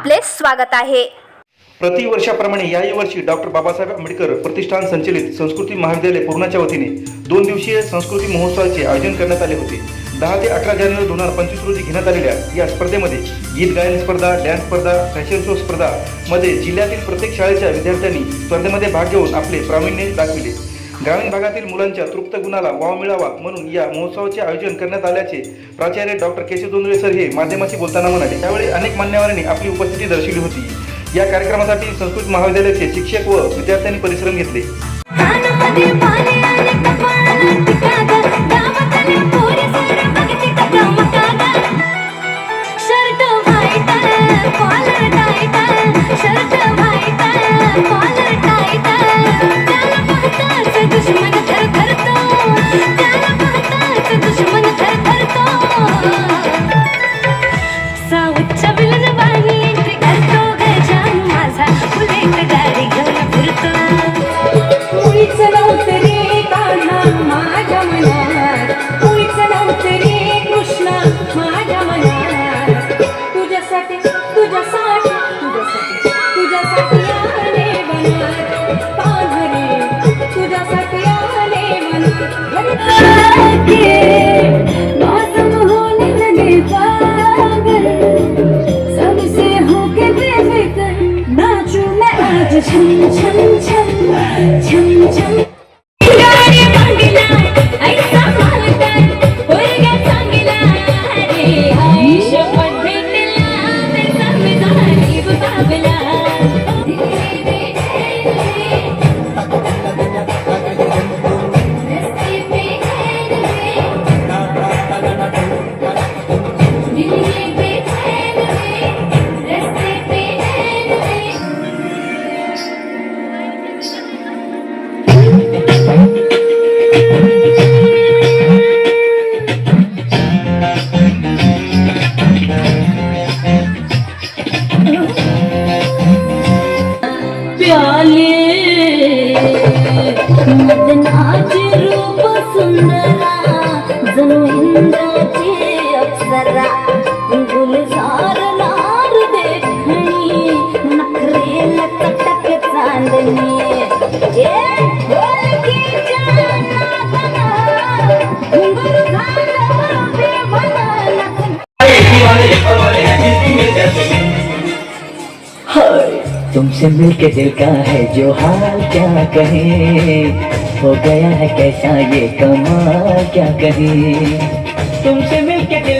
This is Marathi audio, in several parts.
आपले स्वागत आहे. प्रतिवर्षाप्रमाणे याही वर्षी डॉक्टर बाबासाहेब आंबेडकर प्रतिष्ठान संचलित संस्कृती महाविद्यालय पूर्णाच्या वतीने दोन दिवसीय संस्कृती महोत्सवाचे आयोजन करण्यात आले होते. दहा ते अकरा जानेवारी दोन हजार पंचवीस रोजी घेण्यात आलेल्या या स्पर्धेमध्ये गीत गायन स्पर्धा डॅन्स स्पर्धा फॅशन शो स्पर्धा मध्ये जिल्ह्यातील प्रत्येक शाळेच्या विद्यार्थ्यांनी स्पर्धेमध्ये भाग घेऊन आपले प्रावीण्य दाखविले. ग्रामीण भागातील मुलांच्या तृप्त गुणाला वाव मिळावा म्हणून या महोत्सवाचे आयोजन करण्यात आल्याचे प्राचार्य डॉक्टर केशव दोंदळे सर हे माध्यमाशी बोलताना म्हणाले. त्यावेळी अनेक मान्यवरांनी आपली उपस्थिती दर्शवली होती. या कार्यक्रमासाठी संस्कृत महाविद्यालयाचे शिक्षक व विद्यार्थ्यांनी परिश्रम घेतले. प्याले मदनाचे तुमसे मिलके दिल का है जो हाल क्या कहे? हो गया है कैसा ये कमाल क्या कहे? तुमसे मिलके दिल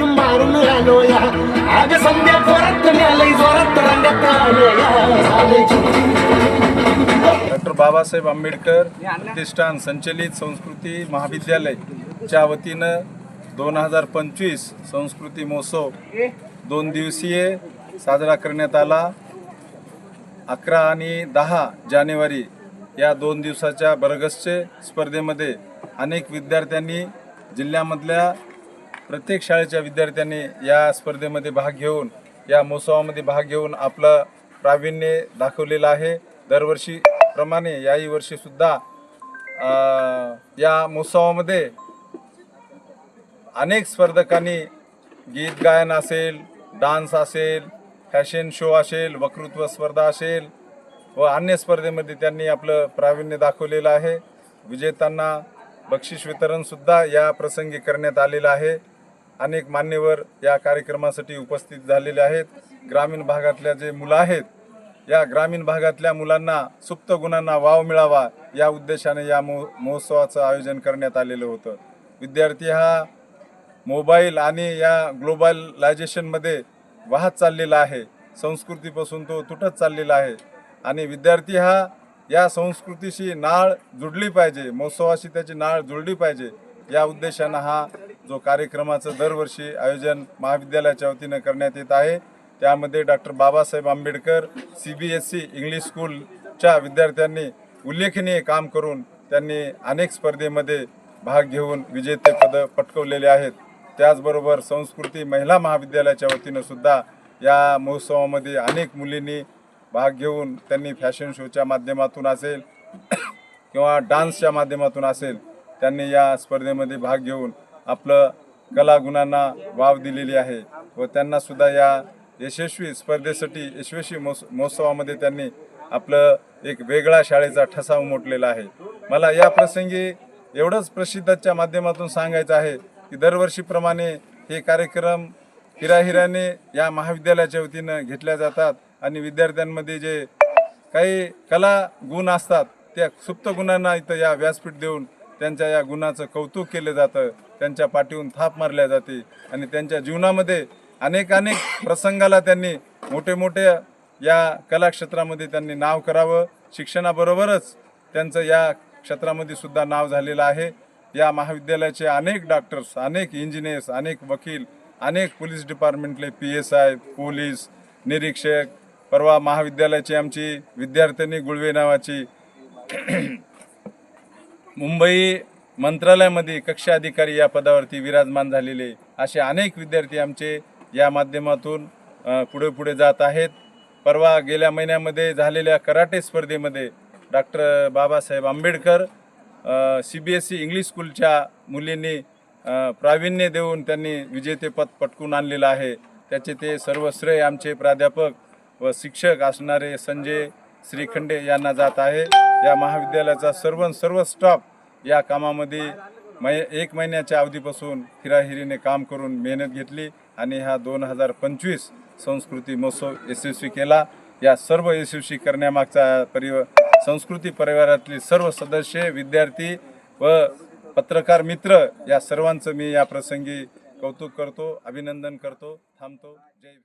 डॉक्टर बाबासाहेब आंबेडकर प्रतिष्ठान संचलित संस्कृती महाविद्यालयच्या वतीनं दोन हजार पंचवीस संस्कृती महोत्सव दोन दिवसीय साजरा करण्यात आला. अकरा आणि दहा जानेवारी या दोन दिवसाच्या बरगसचे स्पर्धेमध्ये अनेक विद्यार्थ्यांनी जिल्ह्यामधल्या प्रत्येक शाळेच्या विद्यार्थ्यांनी या स्पर्धेमध्ये भाग घेऊन या महोत्सवामध्ये भाग घेऊन आपलं प्रावीण्य दाखवलेलं आहे. दरवर्षीप्रमाणे याही वर्षीसुद्धा या महोत्सवामध्ये अनेक स्पर्धकांनी गीत गायन असेल डान्स असेल फॅशन शो असेल वक्तृत्व स्पर्धा असेल व अन्य स्पर्धेमध्ये त्यांनी आपलं प्रावीण्य दाखवलेलं आहे. विजेत्यांना बक्षीस वितरणसुद्धा या प्रसंगी करण्यात आलेलं आहे. अनेक मान्यवर या कार्यक्रमासाठी उपस्थित झालेले आहेत. ग्रामीण भागातल्या जे मुलं आहेत या ग्रामीण भागातल्या मुलांना सुप्त गुणांना वाव मिळावा या उद्देशाने या महो महोत्सवाचं आयोजन करण्यात आलेलं होतं. विद्यार्थी हा मोबाईल आणि या ग्लोबलायझेशनमध्ये वाहत चाललेला आहे. संस्कृतीपासून तो तुटत चाललेला आहे. आणि विद्यार्थी हा या संस्कृतीशी नाळ जुडली पाहिजे महोत्सवाशी त्याची नाळ जुळली पाहिजे या उद्देशानं हा जो कार्यक्रमाचं दरवर्षी आयोजन महाविद्यालयाच्या वतीनं करण्यात येत आहे. त्यामध्ये doctor Babasaheb Ambedkar C B S C English स्कूलच्या विद्यार्थ्यांनी उल्लेखनीय काम करून त्यांनी अनेक स्पर्धेमध्ये भाग घेऊन विजेतेपदं पटकवलेले आहेत. त्याचबरोबर संस्कृती महिला महाविद्यालयाच्या वतीनं सुद्धा या महोत्सवामध्ये अनेक मुलींनी भाग घेऊन त्यांनी फॅशन शोच्या माध्यमातून असेल किंवा डान्सच्या माध्यमातून असेल त्यांनी या स्पर्धेमध्ये भाग घेऊन आपलं कलागुणांना वाव दिलेली आहे व त्यांना सुद्धा या यशस्वी स्पर्धेसाठी यशस्वी महोत्स महोत्सवामध्ये त्यांनी आपलं एक वेगळा शाळेचा ठसा उमटलेला आहे. मला या प्रसंगी एवढंच प्रसिद्धच्या माध्यमातून सांगायचं आहे की दरवर्षीप्रमाणे हे कार्यक्रम हिराहिराने या महाविद्यालयाच्या वतीनं घेतल्या जातात आणि विद्यार्थ्यांमध्ये जे काही कला गुण असतात त्या सुप्त गुणांना इथं या व्यासपीठ देऊन त्यांच्या या गुणाचं कौतुक केलं जातं. त्यांच्या पाठीहून थाप मारल्या जाते. आणि त्यांच्या जीवनामध्ये अनेक अनेक प्रसंगाला त्यांनी मोठे मोठे या कलाक्षेत्रामध्ये त्यांनी नाव करावं. शिक्षणाबरोबरच त्यांचं या क्षेत्रामध्ये सुद्धा नाव झालेलं आहे. या महाविद्यालयाचे अनेक डॉक्टर्स अनेक इंजिनियर्स अनेक वकील अनेक पोलीस डिपार्टमेंटले पी एस आय पोलीस निरीक्षक परवा महाविद्यालयाची आमची विद्यार्थिनी गुळवे नावाची मुंबई मंत्रालयामध्ये कक्षा अधिकारी या पदावरती विराजमान झालेले असे अनेक विद्यार्थी आमचे या माध्यमातून पुढे पुढे जात आहेत. परवा गेल्या महिन्यामध्ये झालेल्या कराटे स्पर्धेमध्ये doctor Babasaheb Ambedkar C B S C English स्कूलच्या मुलींनी प्राविण्य प्रावीण्य देऊन त्यांनी विजेतेपद पटकून आणलेलं आहे. त्याचे ते सर्व श्रेय आमचे प्राध्यापक व शिक्षक असणारे संजय श्रीखंडे यांना जात आहे. या महाविद्यालयाचा सर्व सर्व स्टाफ या कामामध्ये मै एक महिन्याच्या अवधीपासून हिराहिरीने काम करून मेहनत घेतली आणि हा दोन हजार पंचवीस संस्कृती महोत्सव यशस्वी केला. या सर्व यशस्वी करण्यामागचा परिव संस्कृती परिवारातली सर्व सदस्य विद्यार्थी व पत्रकार मित्र या सर्वांचं मी या प्रसंगी कौतुक करतो अभिनंदन करतो. थांबतो. जय भीम.